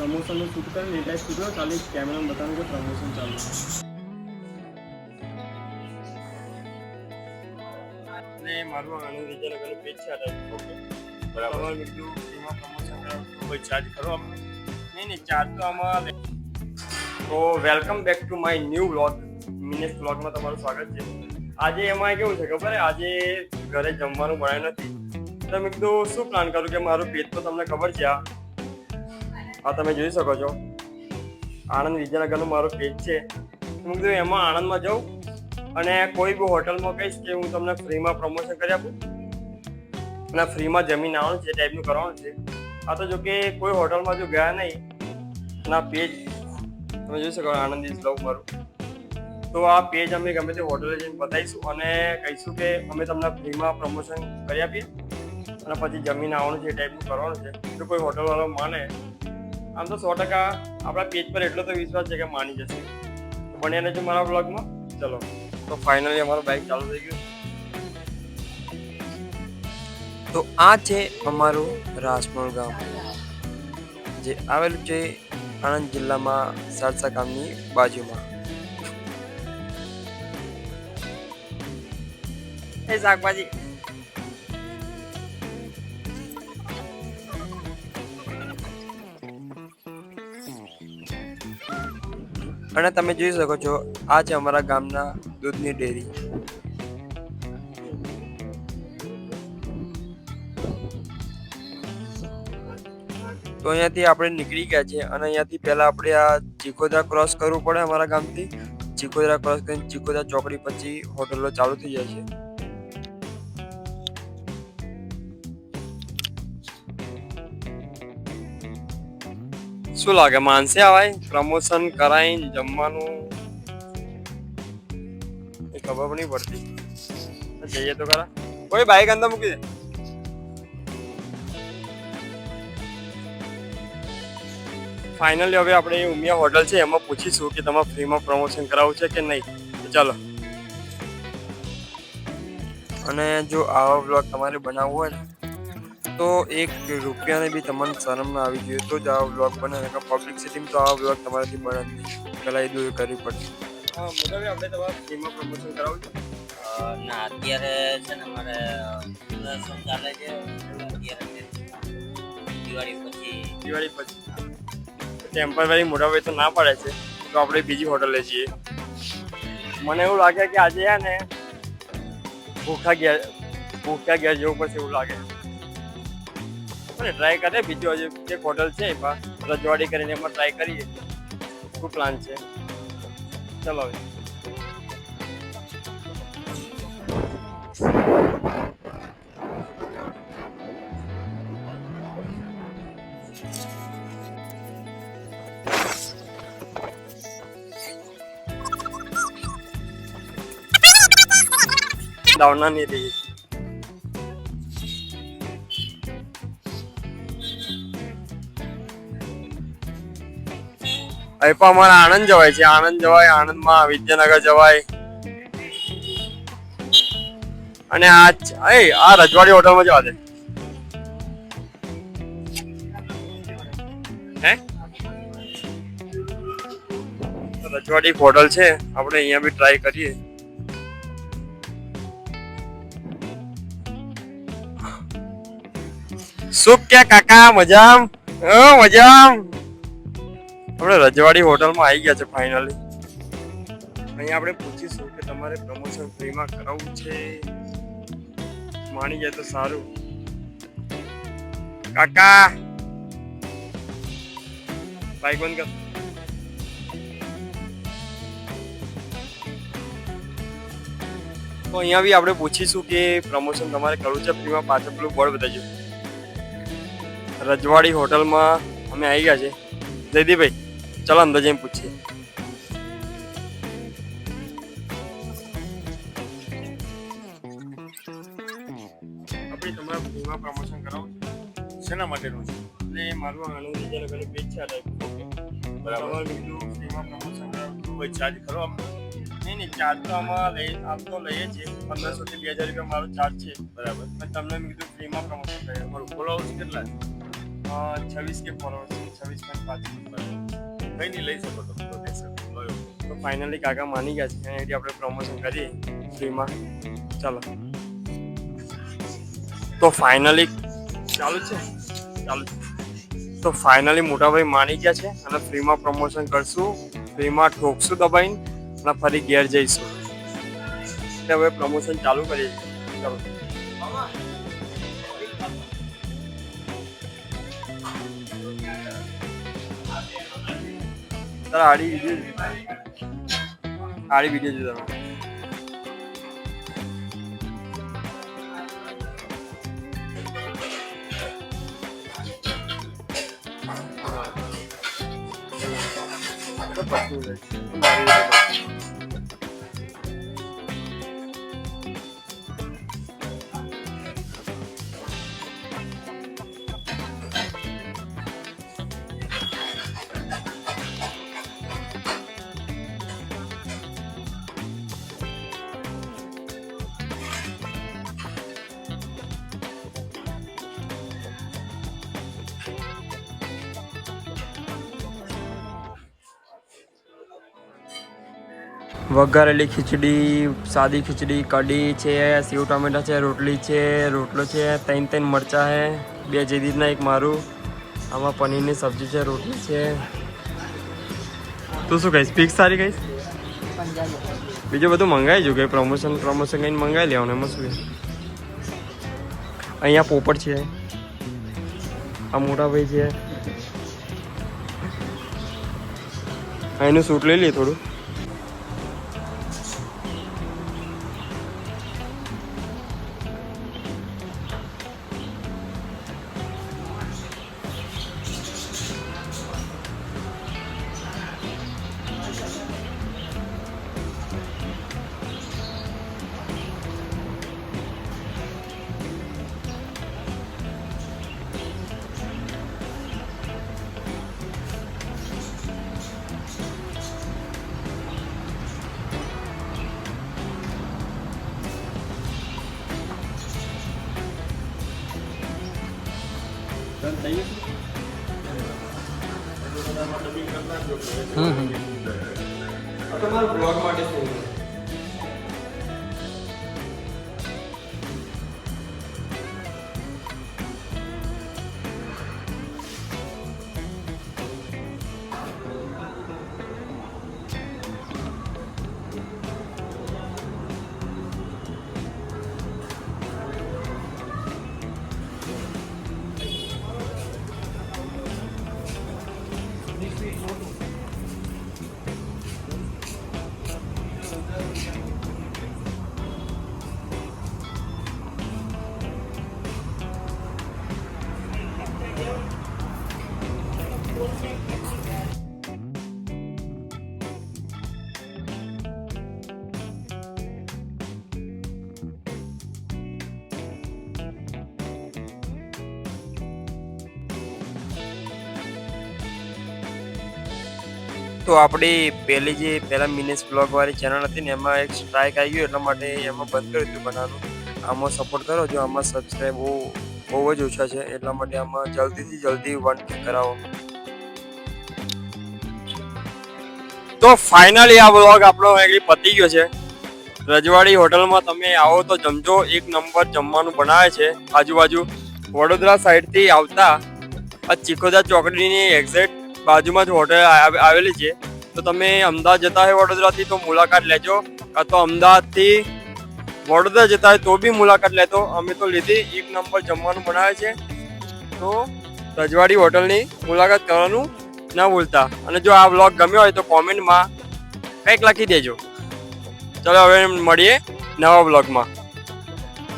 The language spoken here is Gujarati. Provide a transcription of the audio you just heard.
પ્રમોશનનું શૂટ કરીને લેટેસ્ટ શૂટ શૂટ ખાલી કેમેરામાં બતાવું કે પ્રમોશન ચાલુ અને મારું આનંદ વિજયનગરનું પેજ છે ઓકે. બરાબર. તમારે મેં એમાં પ્રમોશન કરાવું કોઈ ચાર્જ કરો આમાં નહીં નહીં ચાર્જ તો આમાં તો welcome back to my new vlog મિનેસ વ્લોગમાં તમારું સ્વાગત છે. આજે એમાં કેવું છે ખબર આજે ઘરે જમવાનું બનાવ્યું નથી. તો મેં કીધું શું પ્લાન કરું કે મારું પેજ તો તમને ખબર છે આ. આ તમે જોઈ શકો છો. આણંદ વિદ્યાનગરનું મારું પેજ છે. હું કીધું એમાં આણંદમાં જાઉં અને કોઈ બી હોટલમાં કહીશ કે હું તમને ફ્રીમાં પ્રમોશન કરી આપું. અને ફ્રીમાં જમીન આવવાનું છે ટાઈપનું કરવાનું છે. આ તો જો કે કોઈ હોટલમાં જો ગયા નહીં ના પેજ તમે જોઈ શકો આનંદી લવ મારું. તો આ પેજ અમે ગમે તે હોટલે જઈને બતાવીશું અને કહીશું કે અમે તમને ફ્રીમાં પ્રમોશન કરી આપીએ. અને પછી જમીન આવવાનું છે ટાઈપનું કરવાનું છે. જો કોઈ હોટલવાળો માને આમ તો સો ટકા આપણા પેજ પર એટલો તો વિશ્વાસ છે કે માની જશે. પણ બન્યા રહેજો મારા બ્લોગમાં ચલો. તો ફાઇનલી અમારું બાઇક ચાલુ થઈ ગયું. તો આ છે અમારું રાજમોલ ગામ. જે આવેલું છે આણંદ જિલ્લામાં સરસા ગામની બાજુમાં. એ શાકભાજી. અને તમે જોઈ શકો છો, આ છે અમારા ગામના દૂધની ડેરી. તો અહીંયાથી આપણે નીકળી ગયા છે અને અહીંયાથી પહેલા આપણે આ ચીખોદરા ક્રોસ કરવું પડે અમારા ગામથી. ચીખોદરા ક્રોસ કરીને ચીખોદરા ચોકડી પછી હોટલો ચાલુ થઈ જાય છે. શું લાગે? માનસે આવાય? પ્રમોશન કરાઈને જમવાનું? એ ખબર નહીં પડતી. જઈએ તો ખરા. કોઈ બાઈક અંદર મૂકી દે. ફાઇનલી હવે આપણે ઉમિયા હોટલ છે, એમાં પૂછીશું કે તમારે ફ્રીમાં પ્રમોશન કરાવવું છે કે નહીં. તો ચાલો. અને જો આવા બ્લોગ તમારે બનાવવો હોય ને તો એક રૂપિયાને બી તમને શરમ ના આવી જોઈએ. તો જ આવા વ્લોગ બને પબ્લિક સિટીમાં તો આ વ્લોગ તમારાથી બને નહીં. પહેલાં એ દૂર કરવી પડશે. હા મોટા આપણે તમારા ફ્રીમાં પ્રમોશન કરાવવું ના અત્યારે છે ને અમારે પ્રદર્શન ચાલે છે? અત્યારે દિવાળી પછી. દિવાળી પછી. ટેમ્પરરી મોટાભાઈ તો ના પડે છે. તો આપણે બીજી હોટલે જઈએ. મને એવું લાગે કે આજે છે ને ભૂખા ગયા ભૂખ્યા ગયા જેવું પછી એવું લાગે. ટ્રાય કરીએ. બીજું જે એક હોટલ છે એમાં રજવાડી કરીને એમાં ટ્રાય કરીએ. શું પ્લાન છે? ચલો હવે. દોડના નહીં રહીએ અહીં પણ અમારે આણંદ જવાય છે. આણંદ જવાય, આણંદમાં વિદ્યાનગર જવાય. અને આ એ આ રજવાડી હોટલમાં જવા દે. રજવાડી હોટલ છે. આપણે અહીંયા બી ટ્રાય કરીએ. શું કે કાકા? મજામ? મજામ. આપણે રજવાડી હોટલમાં આવી ગયા છે ફાઇનલી અહીંયા આપણે પૂછીશું કે તમારે પ્રમોશન ફ્રીમાં કરાવવું છે? માની જાય તો સારું. કાકા! બાઈક બંધ કર. તો અહીંયા બી આપણે પૂછીશું કે પ્રમોશન તમારે કરવું છે ફ્રીમાં પાછળ પેલું બોર્ડ બતાવજો. રજવાડી હોટલમાં અમે આવી ગયા છે. જયદીપભાઈ. ચલો અંદર જઈને પૂછીએ. આપણે તમારા ફ્રીમાં પ્રમોશન કરાવું. શેના માટેનું છે? એટલે મારું આણંદ વિજયનગરનું પેજ છે આ બરાબર. બીજું ફ્રીમાં પ્રમોશન કરાવું. કોઈ ચાર્જ ખરો નહીં નહીં ચાર્જ તો આમાં લઈ આમ તો લઈએ છીએ. પંદરસો થી બે હજાર રૂપિયા મારો ચાર્જ છે. બરાબર. મેં તમને મેં કીધું ફ્રીમાં પ્રમોશન કરીએ અમારું ફોલોઅર્સ કેટલા? છે છવ્વીસ કે ફોલોઅર્સ છવ્વીસ પોઈન્ટ પાંચ. કઈ નહીં લઈ શકો તમે તો ફાઇનલી કાકા માની ગયા છે. એનાથી આપણે પ્રમોશન કરીએ ફ્રીમાં ચાલો. તો ફાઇનલી ચાલુ છે. ચાલુ. તો ફાઇનલી મોટાભાઈ માની ગયા છે અને ફ્રીમાં પ્રમોશન કરશું. ફ્રીમાં ઠોકશું દબાઈને અને ફરી ઘેર જઈશું. એટલે હવે પ્રમોશન ચાલુ કરીએ. ચાલો. Arkadaşlar hari video hari video izliyorum. Kapat. વઘારેલી ખીચડી, સાદી ખીચડી, કઢી છે, સેવ ટામેટા છે, રોટલી છે, રોટલો છે, ત્રણ ત્રણ મરચાં છે બે જેદીદના એક મારું. આમાં પનીરની સબ્જી છે, રોટલી છે. તું શું કહીશ ફિક્સ સારી કહીશ બીજું બધું મંગાવી જો કે પ્રમોશન પ્રમોશન કંઈ મંગાવી લેવાનું, એમાં શું અહીંયા પોપટ છે, આ મોટા ભાઈ છે. અહીંનું સૂટ લઈ લઈએ થોડું. તમારા બ્લોગ માટે શું? તો આપણી પહેલી જે પહેલા મિનિસ બ્લોગ વાળી ચેનલ હતી ને એમાં એક સ્ટ્રાઇક આવી ગયો, એટલા માટે એમાં બંધ કર્યું હતું બનાવવાનું. આમાં સપોર્ટ કરો, જો આમાં સબસ્ક્રાઈબ બહુ બહુ જ ઓછા છે, એટલા માટે આમાં જલ્દીથી જલ્દી વન કરાવો. તો ફાઇનલી આ બ્લોગ આપણો એકલી પતી ગયો છે. રજવાડી હોટલમાં તમે આવો તો જમજો, એક નંબર જમવાનું બનાવે છે. આજુબાજુ વડોદરા સાઈડથી આવતા આ ચીખોદા ચોકડીની એક્ઝેક્ટ બાજુમાં જ હોટલ આવ- આવેલી છે. તો તમે અમદાવાદ જતા હોય વડોદરાથી તો મુલાકાત લેજો. કાં તો અમદાવાદથી વડોદરા જતા હોય તો બી મુલાકાત લેતો. અમે તો લીધી, એક નંબર જમવાનું બનાવે છે. તો રજવાડી હોટલની મુલાકાત કરવાનું ના ભૂલતા. અને જો આ બ્લોગ ગમ્યો હોય તો કોમેન્ટમાં કંઈક લખી દેજો. ચલો હવે મળીએ નવા બ્લોગમાં